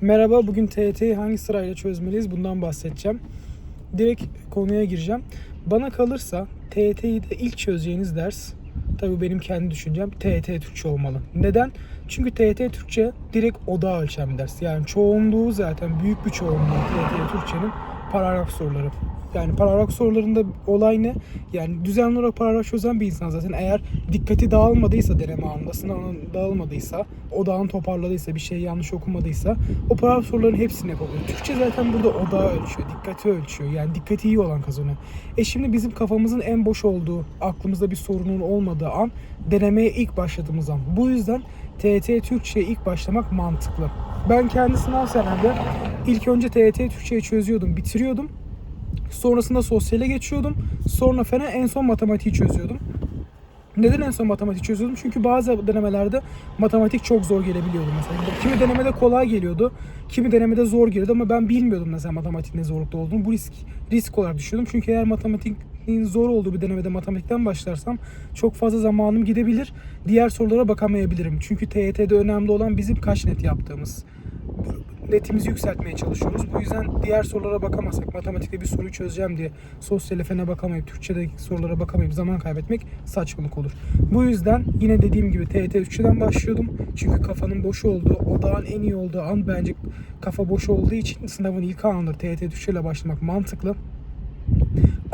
Merhaba, bugün TYT'yi hangi sırayla çözmeliyiz bundan bahsedeceğim. Direkt konuya gireceğim. Bana kalırsa TYT'yi de ilk çözeceğiniz ders, tabii benim kendi düşüncem TYT Türkçe olmalı. Neden? Çünkü TYT Türkçe direkt odağı ölçen bir ders. Yani çoğunluğu zaten büyük bir çoğunluğu TYT Türkçenin paragraf soruları. Yani paragraf sorularında olay ne? Yani düzenli olarak paragraf çözen bir insan zaten eğer dikkati dağılmadıysa deneme anında, sınavın dağılmadıysa, odağını toparladıysa, bir şey yanlış okumadıysa o paragraf soruların hepsini yapabiliyor. Türkçe zaten burada odağı ölçüyor, dikkati ölçüyor. Yani dikkati iyi olan kazanıyor. E şimdi bizim kafamızın en boş olduğu, aklımızda bir sorunun olmadığı an denemeye ilk başladığımız an. Bu yüzden TYT Türkçe'ye ilk başlamak mantıklı. Ben kendi sınav senemde ilk önce TYT Türkçe'yi çözüyordum, bitiriyordum. Sonrasında sosyale geçiyordum. Sonra fena en son matematiği çözüyordum. Neden en son matematik çözüyordum? Çünkü bazı denemelerde matematik çok zor gelebiliyordu mesela. Kimi denemede kolay geliyordu, kimi denemede zor geliyordu ama ben bilmiyordum mesela matematik ne zorlukta olduğunu. Bu risk risk olarak düşünüyordum. Çünkü eğer matematiğin zor olduğu bir denemede matematikten başlarsam çok fazla zamanım gidebilir. Diğer sorulara bakamayabilirim. Çünkü TYT'de önemli olan bizim kaç net yaptığımız netimizi yükseltmeye çalışıyoruz. Bu yüzden diğer sorulara bakamazsak, matematikte bir soruyu çözeceğim diye sosyal fene bakamayıp, Türkçedeki sorulara bakamayıp zaman kaybetmek saçmalık olur. Bu yüzden yine dediğim gibi TYT Türkçeden başlıyordum. Çünkü kafanın boş olduğu, odağın en iyi olduğu an bence kafa boş olduğu için sınavın ilk anıdır TYT Türkçeyle başlamak mantıklı.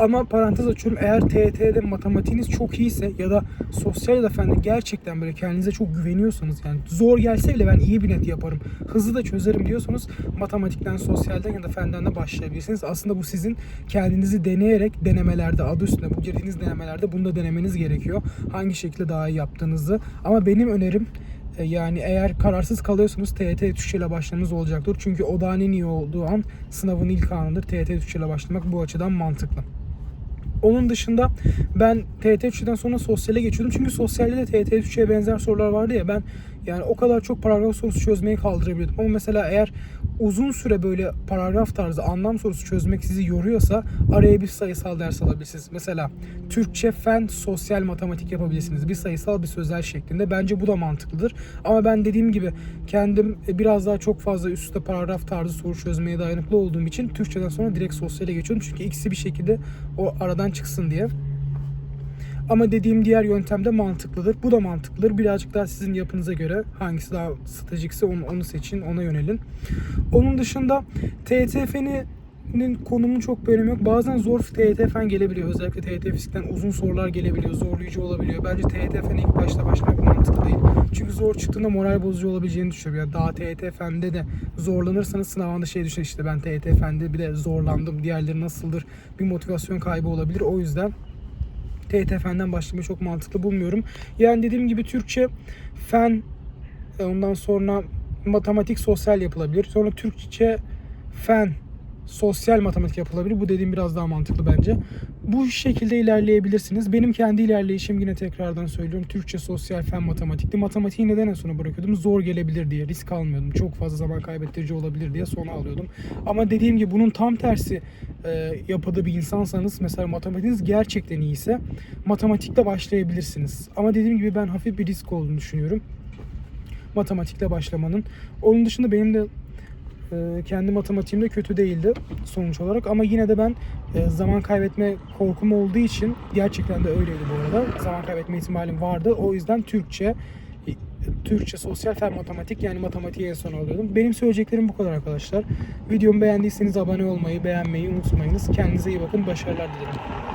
Ama parantez açıyorum eğer TYT'de matematiğiniz çok iyiyse ya da sosyal ya da fende gerçekten böyle kendinize çok güveniyorsanız yani zor gelse bile ben iyi bir net yaparım. Hızlı da çözerim diyorsanız matematikten, sosyalden ya da fenden de başlayabilirsiniz. Aslında bu sizin kendinizi deneyerek denemelerde adı üstünde bu girdiğiniz denemelerde bunu da denemeniz gerekiyor. Hangi şekilde daha iyi yaptığınızı. Ama benim önerim e, yani eğer kararsız kalıyorsanız TYT Türkçe ile başlamanız olacaktır. Çünkü odağın en iyi olduğu an sınavın ilk anıdır. TYT Türkçe ile başlamak bu açıdan mantıklı. Onun dışında ben TYT Türkçe'den sonra sosyale geçiyordum. Çünkü sosyalde de TYT Türkçe'ye benzer sorular vardı ya ben yani o kadar çok paragraf sorusu çözmeyi kaldırabiliyordum. Ama mesela eğer uzun süre böyle paragraf tarzı anlam sorusu çözmek sizi yoruyorsa araya bir sayısal ders alabilirsiniz. Mesela Türkçe, fen, sosyal matematik yapabilirsiniz. Bir sayısal bir sözel şeklinde. Bence bu da mantıklıdır. Ama ben dediğim gibi kendim biraz daha çok fazla üst paragraf tarzı soru çözmeye dayanıklı olduğum için Türkçeden sonra direkt sosyale geçiyorum. Çünkü ikisi bir şekilde o aradan çıksın diye. Ama dediğim diğer yöntem de mantıklıdır. Bu da mantıklıdır. Birazcık daha sizin yapınıza göre hangisi daha stratejikse onu, onu seçin, ona yönelin. Onun dışında TTF'nin konumun çok bir önemi yok. Bazen zor TYT fen gelebiliyor. Özellikle TYT fizikten uzun sorular gelebiliyor. Zorlayıcı olabiliyor. Bence TYT fene ilk başta başlamak mantıklı değil. Çünkü zor çıktığında moral bozucu olabileceğini düşünüyorum. Yani daha TYT fende de zorlanırsanız sınavında şey düşün işte ben TYT fende bir de zorlandım. Diğerleri nasıldır? Bir motivasyon kaybı olabilir. O yüzden TYT fenden başlamayı çok mantıklı bulmuyorum. Yani dediğim gibi Türkçe, fen, e, ondan sonra matematik, sosyal yapılabilir. Sonra Türkçe, fen, sosyal matematik yapılabilir. Bu dediğim biraz daha mantıklı bence. Bu şekilde ilerleyebilirsiniz. Benim kendi ilerleyişim yine tekrardan söylüyorum. Türkçe, sosyal, fen, matematikti. Matematiği neden en sona bırakıyordum? Zor gelebilir diye. Risk almıyordum. Çok fazla zaman kaybettirici olabilir diye sona alıyordum. Ama dediğim gibi bunun tam tersi e, yapıda bir insansanız mesela matematiğiniz gerçekten iyiyse matematikle başlayabilirsiniz. Ama dediğim gibi ben hafif bir risk olduğunu düşünüyorum. Matematikle başlamanın. Onun dışında benim de e, kendi matematiğim de kötü değildi sonuç olarak ama yine de ben e, zaman kaybetme korkum olduğu için gerçekten de öyleydi bu arada. Zaman kaybetme ihtimalim vardı. O yüzden Türkçe e, Türkçe, sosyal fen matematik yani matematiği en son alıyordum. Benim söyleyeceklerim bu kadar arkadaşlar. Videomu beğendiyseniz abone olmayı, beğenmeyi unutmayınız. Kendinize iyi bakın. Başarılar dilerim.